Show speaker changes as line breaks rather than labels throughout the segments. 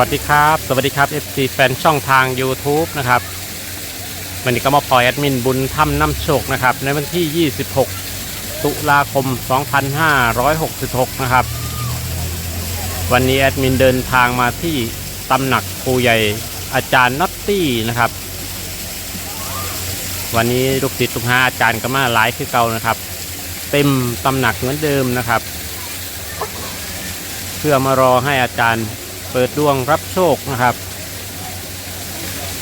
วัสดีครับ สวัสดีครับ FC แฟนช่องทาง YouTube นะครับ วันนี้ก็มาปล่อยแอดมินบุญถ้ำน้ำโชคนะครับ ในวันที่ 26 ตุลาคม 2566 นะครับ วันนี้แอดมินเดินทางมาที่ตำหนักครูใหญ่อาจารย์น็อตตี้นะครับ วันนี้ลูกศิษย์ลูกหาอาจารย์ก็มาหลายคือเก่านะครับ เต็มตำหนักเหมือนเดิมนะครับ เพื่อมารอให้อาจารย์ เปิดดวงรับโชคนะครับ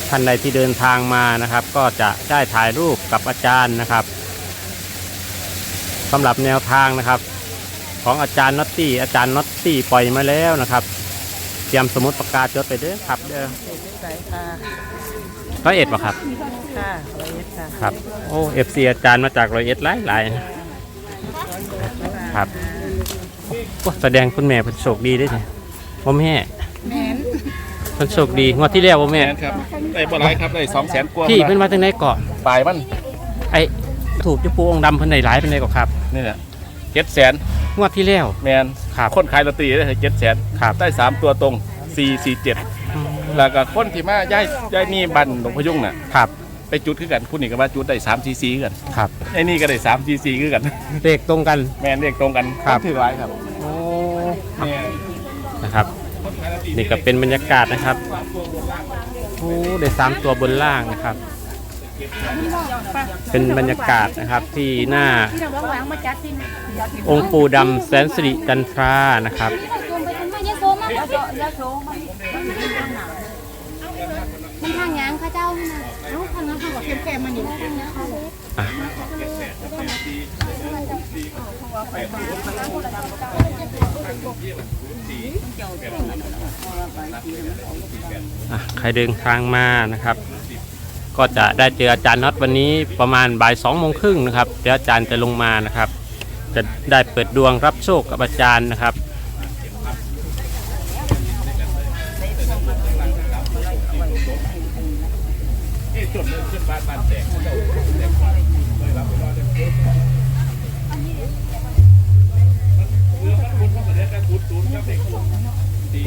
ท่านใดที่เดินทางมานะครับ ก็จะได้ถ่ายรูปกับอาจารย์นะครับสำหรับแนวทางนะครับ ของอาจารย์น็อตตี้อาจารย์น็อตตี้ปล่อยมาแล้วนะครับเตรียมสมุดประกาศจดไปเด้อครับเด้อ
ใส่ค่ะ
ร้อยเอ็ดป่ะครับ
ค่ะร้อยเอ็ดค่ะ
ครับโอ้เอฟซีอาจารย์มาจากร้อยเอ็ดหลายหลายๆครับโอ้แสดงคุณแม่เพิ่นโชคดีเด้วยเนี่ยพ่อแม่
แมน
เพิ่นโชคดีงวดที่แล้วพ่อแม่
แสนครับได้บ่หลายครับได้สองแสนกว่า
พี่เพิ่นมาตั้งไหนเกาะ
ปลายมัน
ไอ้ถูกเจุปูองค์ดำเพิ่นได้หลายเป็นไดก็ครับ
นี่แหละเจ็ดแสน
งวดที่แล้ว
แมน
ครับ
คนขายลอตเตอรี่ได้เจ็ดแสน
ครับ
ได้สามตัวตรงสี่สี่เจ็ดแล้วก็คนที่มาย้ายย้ายนี่บันหลวงพยุงน่ะ
ครับ
ไปจุดคือกันผู้นี้ก็มาจุดได้สามซีซีกัน
ครับ
ไอ้นี่ก็ได้สามซีซีคือกัน
เลขตรงกัน
แมนเรียกตรงกัน
ครับ
ถือไว้ครับ
โอ้
แม่น
นะครับ นี่ก็เป็นบรรยากาศนะครับโอ้ได้สามตัวบนล่างนะครับ เป็นบรรยากาศนะครับที่หน้า
ที่เรา
องค์ปู่ดำแสนสิริจันทรานะครับ
มไปทำไมยะโสมากยะโสยะโสมันทางานทางยางข้าเจ้านี่นะรู้ทางนั้นเขาบอกเข้มๆมันอยู่ทางนั้นเขาเลย
อะอะใครเดินทางมานะครับ ก็จะได้เจออาจารย์น็อตวันนี้ประมาณบ่ายสองโมงครึ่งนะครับเดี๋ยวอาจารย์จะลงมานะครับ จะได้เปิดดวงรับโชคกับอาจารย์นะครับ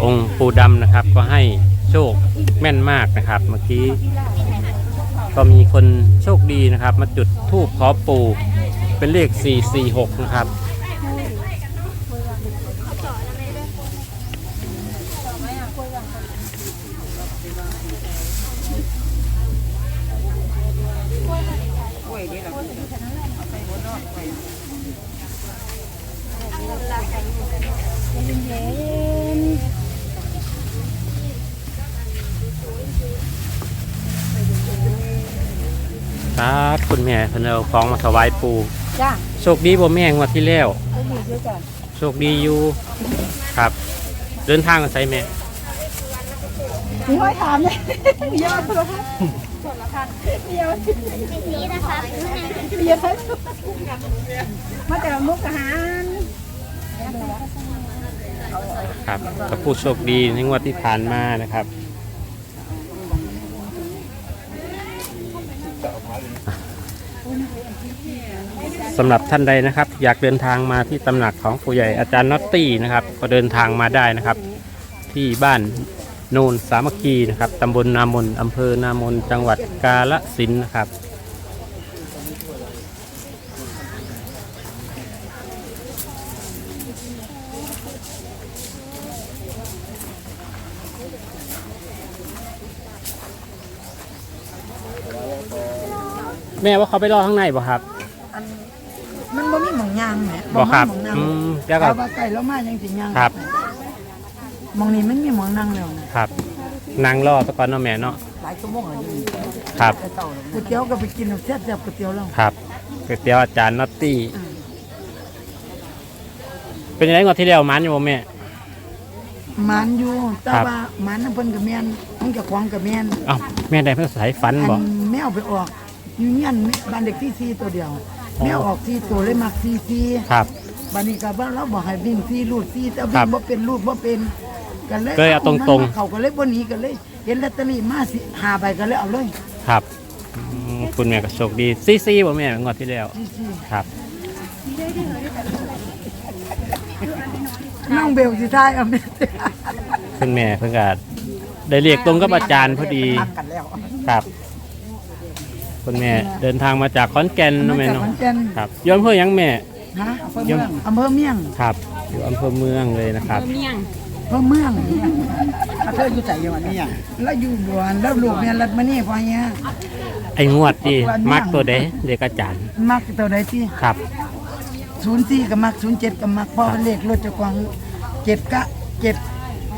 องค์ปูดำนะครับก็ให้โชคแม่นมากนะครับ เมื่อกี้ก็มีคนโชคดีนะครับ มาจุดธูปขอปูเป็นเลข 446 นะครับ ครับคุณแม่เพิ่นเอาของมาถวายปู่
จ้า
โชคดีบ่แม่งวดที่แล้ว
ก็อยู่ด้วยจ้ะ
โชคดีอยู่ครับ เดินทางกันใส่แม่
มีห้อยถามเลยเยอะเลยเยอะ
นี้นะคะ
เยอะมาแต่มุกอาหาร
ครับกับผู้โชคดีในงวดที่ผ่านมานะครับ สำหรับท่านใดนะครับ อยากเดินทางมาที่ตำหนักของผู้ใหญ่อาจารย์น็อตตี้นะครับ ก็เดินทางมาได้นะครับ ที่บ้านโนนสามัคคีนะครับตำบลนามนอำเภอนามนจังหวัดกาฬสินธุ์นะครับ แม่ว่าเขาไปรอข้างในบ่ครับ
มันบ่มีหมองยางแหม
บ่ครับ
หมองนั่ง
อืมแล้วก็
แต่ว่าไก่แล้วมายังสิยาง
ครับ
หมองนี้มันมีหมองนั่งแล้วนะครับ
นางรอตะกอนเนาะแม่เนาะ
หลายชั่วโมงแล้วนี่
ครับ
ก๋วยเตี๋ยวก็ไปกินแซ่บๆก๋วยเตี๋ยวแล้ว
ครับก๋วยเตี๋ยวอาจารย์น็อตตี้ เป็นยังไงงวดที่แล้วมันอยู่บ่แม่
มันอยู่แต่
ครับ
ว่ามันน่ะเพิ่นก็แม่นมันก็ของก็แม่น
เอ้าแม่ได้เพื่อสายฝัน
อั
บ่
นแมวไปออกยูเนียนบ้านเด็กที่ซีตัวเดียว
อ๋อ
แมวออกซีตัวเลยมักซีซี
ครับ
บ้านนี้ก็ว่าเราบอกให้วิ่งซีรูดซีแต่
ครั
วิ่
บ
งบ่เป็นรูดบ่เป็นกันเลย
ก็เลยเอาตรงๆ
ๆเขาก็เลยบ่หนีกันเลย เห็นลอตเตอรี่มาสิหาใบก็เลยเอาเลย
ครับอืมคุณแม่ก็โชคดีซีซีบ่แม่งวดที่แล้ว
ซีซี
ครับ
น้องเบลสิทายเอาแม่
คุณแม่เพิ่งก็ได้เรียกตรงกับอาจารย์พอดี
รักกันแล้ว
ครับ คุณแม่เดินทางมาจากขอนแก่นเนาะแม่
จาก
เนาะ
ขอนแก่น
ครับอยอำเภอหยังแม่
ฮะอำเภอเมืองอำเภอเมียง
ครับ อยู่อำเภอเมืองเลยนะครับ
เมี่ยง
อำเภอเมืองอาเธออยู่ใส่ยังไงเนี่ยแล้วอยู่บวนแล้วลูกเนี่ยรัดมานี่พอเนี้ย
ไอ้งวดที่มักตัวเด้เด็กอาจารย์
มักตัวใดที่
ครับ
ศูนย์สี่กับมักศูนย์เจ็ดกับมักเพราะว่าเลขรถเจะกวางเจ็ดกะเจ็ด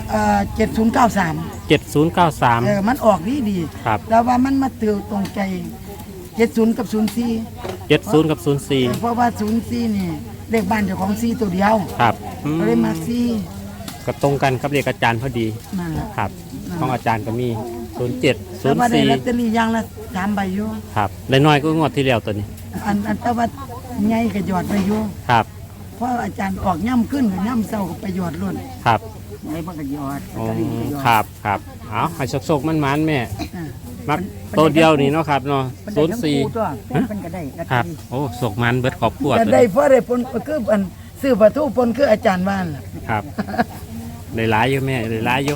เอ่อเจ็ดศูนย์เก้าสามเออ
7093
มันออกดีดี
ครับ
แล้วว่ามันมาเติวตรงใจเจ็ดศูนย์กับศูนย์สี่
70 กับ
เพราะว่าศูนย์สี่นี่เลขบ้านเจ้าของสี่ตัวเดียว
04 ครับอืม
ก็เลยมาสี่
ก็ตรงกันกับเด็กอาจารย์พอดี
นั่นแหละ
ครับของอาจารย์ก็มี
แล้วว่าได้ลอตเตอ
07
รี่อยางละสามใบอยู่
04ครับได้น้อยก็งวดที่แล้วตัวนี้
อันอันแต่ว่าใหญ่ก็หยอดไปอยู่
ครับ
เพราะอาจารย์ออกย่ำขึ้นกับย่ำเศร้าก็ไปหยอดล้น
ครับ
ใหญ่มันก็หยอด
อ๋อ
ลอตเตอรี่ก็หยอด
ครับครับเอาให้สกๆมันๆแม่
อ่า
มักตัวเดียวนี่เนาะครับเนาะ
มันได้ทั้งคู่
04
ตัวเป็นก็ได้ลอต
ค
เตอ
รับ
รี่
โอ้สกมันเบิดขอบครัว
จะ
ตัว
ได้
นี้
เพราะได้ผลคืออันซื้อประตูปนคืออาจารย์บ้านล่ะ
ครับได้หลายอยู่แม่ได้หลายอยู่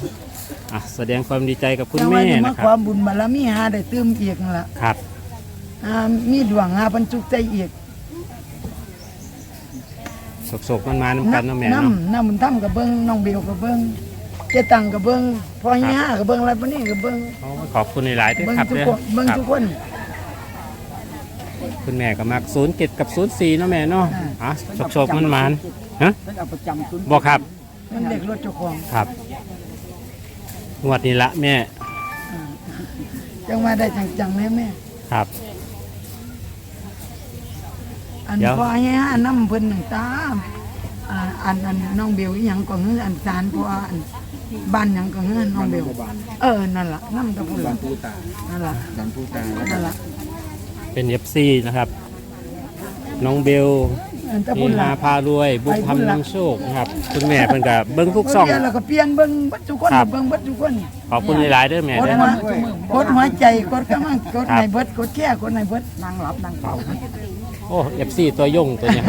อะแสดงความดีใจกับคุณ
จังห
แม่
วะนี้มา
นะค
ควา
รับ
มบุญบารมีหาได้เติมอีกนั่นล่ะ
ครับ
อ่ามีดวงหาบรรจุใจอีก
สกๆมันมาน้ำกันเนาะแม่เนาะ
น้ำน้ำมันทำกับเบิ้งน้องเบลกับเบิ้งเจตังกับเบิ้งพอเฮียกับเบิ้งอะไรปะนี่กับเบิ้ง
โอ้ขอบคุณหลายๆด้วย
เบิ้ง
ครับ
ทุก
เด้อ
คนเบิ้ง
ครับ
ทุกคน
คุณแม่ก็มักศูนย์เจ็ดกับศูนย์สี่เนาะแม่เนาะอะสกๆมันมันๆฮะ
เป็นเอาประจำคุณ
บอกครับ
มันเด็กรถเจ้าของ
ครับงวดนี้ละแม่
จังว่าได้จังๆแม่แม่
ครับ
อัน
เดี๋ยว
พอเฮียน้ำเพิ่นหนึ่งตามอ่าอันอันน้องเบลอีหยังก็เฮืออันสารเพราะว่าอันบ้านหยังก็เฮือน้องเบลเออนั่นล่ะน้ำตะพุ่นล่ะนั่นล่ะนั่นล่ะ
เป็นเอฟซีนะครับ น้องเบล
อันตะ
นี
พุ่น
ฮา
ล่ะ
พารวย บุญธรรมนำโชคนะครับ คุณแม่เพิ่นก็เบิ้งทุกซ่อง
เปลี่ยนแล้วก็เปลี่ยนเบิ่งเบัดทุกคน
ครับ
เบิ่งเบัดทุกคน
ขอบคุณหลายๆเด้อแม่
กด
เด้อ
หัวกดหัวใจกดกำลังกดในเบิดกดแค่กดในเบิดนั่งหลับนั่งเฝ้า
โอ้เอฟซีตัวยงตัวเนี้ย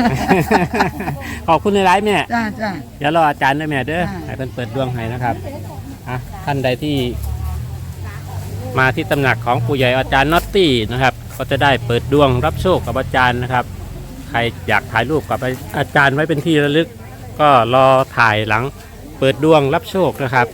ขอบคุณหลายๆแม่
จ้าจ้า
เดี๋ยวรออาจารย์ด้วยแม่เด้อ
ได้
ให้เพิ่นเปิดดวงให้นะครับอะท่านใดที่ มาที่ตำหนักของปู่ใหญ่อาจารย์น็อตตี้นะครับ ก็จะได้เปิดดวงรับโชคกับอาจารย์นะครับ ใครอยากถ่ายรูปกับอาจารย์ไว้เป็นที่ระลึก ก็รอถ่ายหลัง เปิดดวงรับโชคนะครับ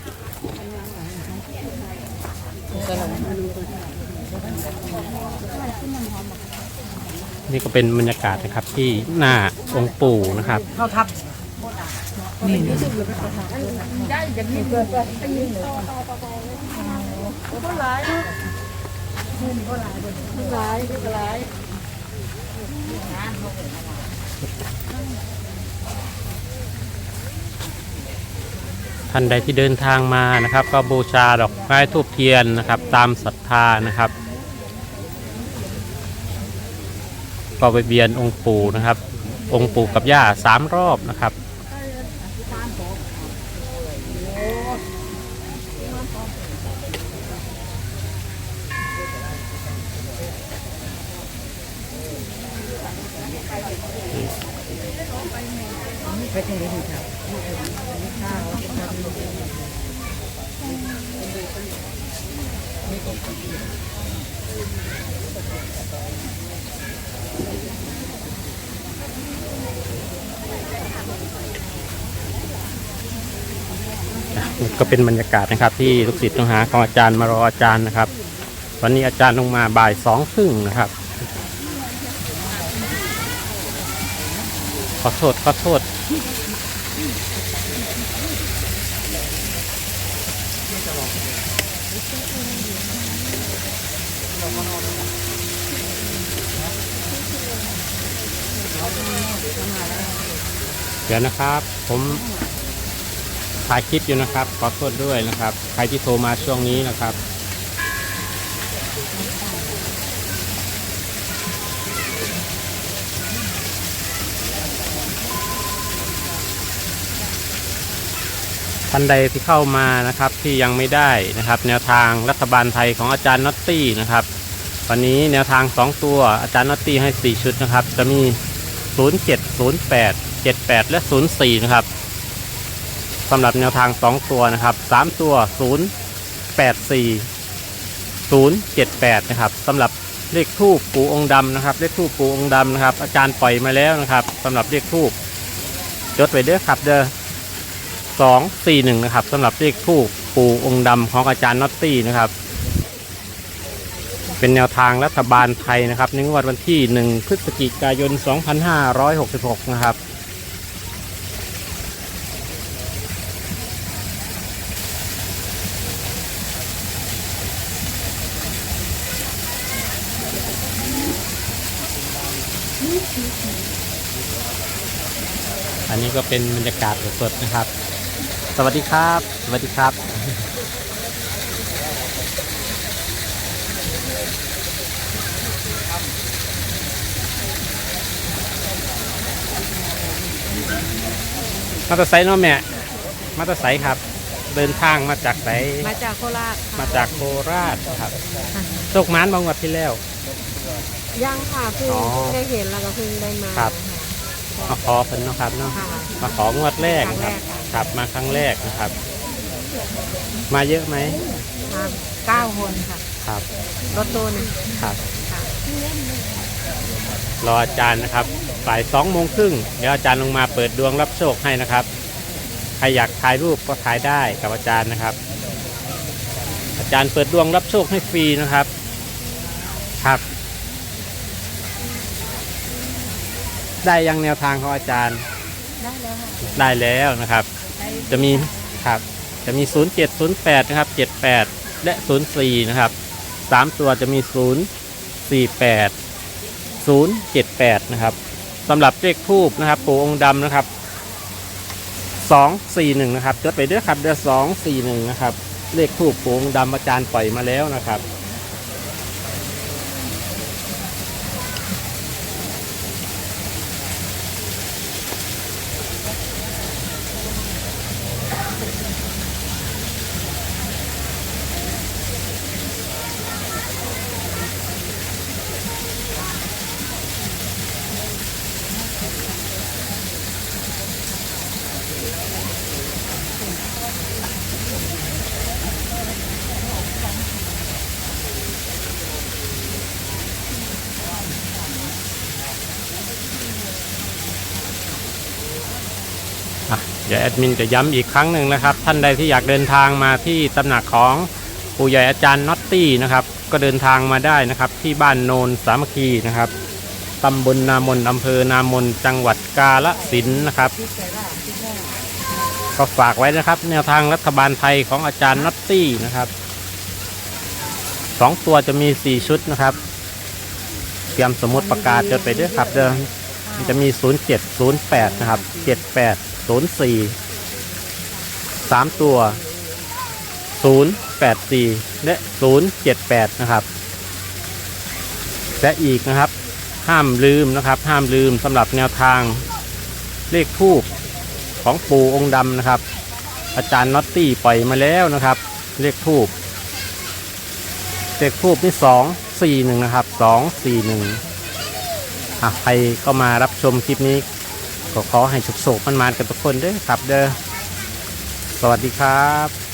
นี่ก็เป็นบรรยากาศนะครับที่หน้าองค์ปู่นะครับ
เข้าทับนี่
ท่านใดที่เดินทางมานะครับ ก็บูชาดอกไม้ทูบเทียนนะครับ ตามศรัทธานะครับ ก็ไปเบียนองค์ปู่นะครับ องค์ปู่กับย่าสามรอบนะครับ ก็เป็นบรรยากาศนะครับที่ลูกศิษย์ลูกหาของอาจารย์มารออาจารย์นะครับ วันนี้อาจารย์ลงมาบ่ายสองครึ่งนะครับขอโทษขอโทษ เดี๋ยวนะครับ ผมถ่ายคลิปอยู่นะครับ ขอโทษด้วยนะครับ ใครที่โทรมาช่วงนี้นะครับ ท่านใดที่เข้ามานะครับที่ยังไม่ได้นะครับ แนวทางรัฐบาลไทยของอาจารย์น็อตตี้นะครับ วันนี้แนวทาง 2 ตัวอาจารย์น็อตตี้ให้ 4 ชุดนะครับ จะมี 07 08 78 และ 04 นะครับสำหรับแนวทาง 2 ตัวนะครับ 3 ตัว0 078 นะครับสำหรับเลขทูปปูองค์ดำนะครับ เลขทูปปูองค์ดำนะครับ อาจารย์ปล่อยมาแล้วนะครับสำหรับเลขทูปจดไว้เด้อครับเด้อ241นะครับสำหรับเลขทูปปูองค์ดำของอาจารย์น็อตตี้นะครับ เป็นแนวทางรัฐบาลไทยนะครับในงวดวันที่ 1 พฤศจิกายน 2566 นะครับ ก็เป็นบรรยากาศสดๆนะครับ สวัสดีครับ สวัสดีครับ มาตอร์ไซค์เนาะแม่ มาตอร์ไซค์ครับ เดินทางมาจากไหน
มาจากโคราช
มาจากโคราชครับโชคม้านบางวัดที่แล้ว
ยังค่ะเพิ่ง
อ๋อ
เพิ่งได้เห็นแล้วก็เพิ่งได้มา
ครับ มาขอเพิ่นเนาะครับเนาะ
ค่ะ
มาของวดแรก
ครั้ง
นะ
แร
ครับ
กค่ะ
ครับมาครั้งแรกนะครับ มาเยอะไหม
มาเก้าคนค่ะ
ครับ
รถตู้หนึง
ครับ
ค่ะ
รออาจารย์นะครับบ่ายสองโมงครึ่งเดี๋ยวอาจารย์ลงมาเปิดดวงรับโชคให้นะครับใครอยากถ่ายรูปก็ถ่ายได้กับอาจารย์นะครับ อาจารย์เปิดดวงรับโชคให้ฟรีนะครับครับ ได้ยังแนวทางของอาจารย์
ได้แล้วค่ะ
ได้แล้วนะครับ
ได้
จะมีครับจะมี 0 7 0 8 นะครับ 78 และ 04 นะครับ 3 ตัวจะมี 0 4 8 0 7 8 นะครับสำหรับเลขทูบนะครับ ปู่องค์ดำนะครับ 2 4 1 นะครับจดไปด้วยครับเดือ2 4 1 นะครับ เลขทูบปู่องค์ดำอาจารย์ปล่อยมาแล้วนะครับ เดี๋ยวแอดมินจะย้ำอีกครั้งหนึ่งนะครับ ท่านใดที่อยากเดินทางมาที่ตำหนักของปู่ใหญ่อาจารย์น็อตตี้นะครับ ก็เดินทางมาได้นะครับ ที่บ้านโนนสามัคคีนะครับตำบลนามนอำเภอนามนจังหวัดกาฬสินธุ์นะครับ ก็ฝากไว้นะครับ แนวทางรัฐบาลไทยของอาจารย์น็อตตี้นะครับสองตัวจะมีสี่ชุดนะครับ เตรียมสมุดประกาศจดไปด้วยครับ เดิมมันจะมี 07 08 นะครับ 78 04 3ตัว084และ078นะครับ และอีกนะครับ ห้ามลืมนะครับ ห้ามลืมสำหรับแนวทางเลขทูบของปู่องค์ดำนะครับ อาจารย์น็อตตี้ปล่อยมาแล้วนะครับ เลขทูบเลขทูบนี่2 4 1นะครับ2 4 1อะใครก็มารับชมคลิปนี้ ก็ขอให้สุขโศกมันมานกันทุกคนเด้อครับเด้อสวัสดีครับ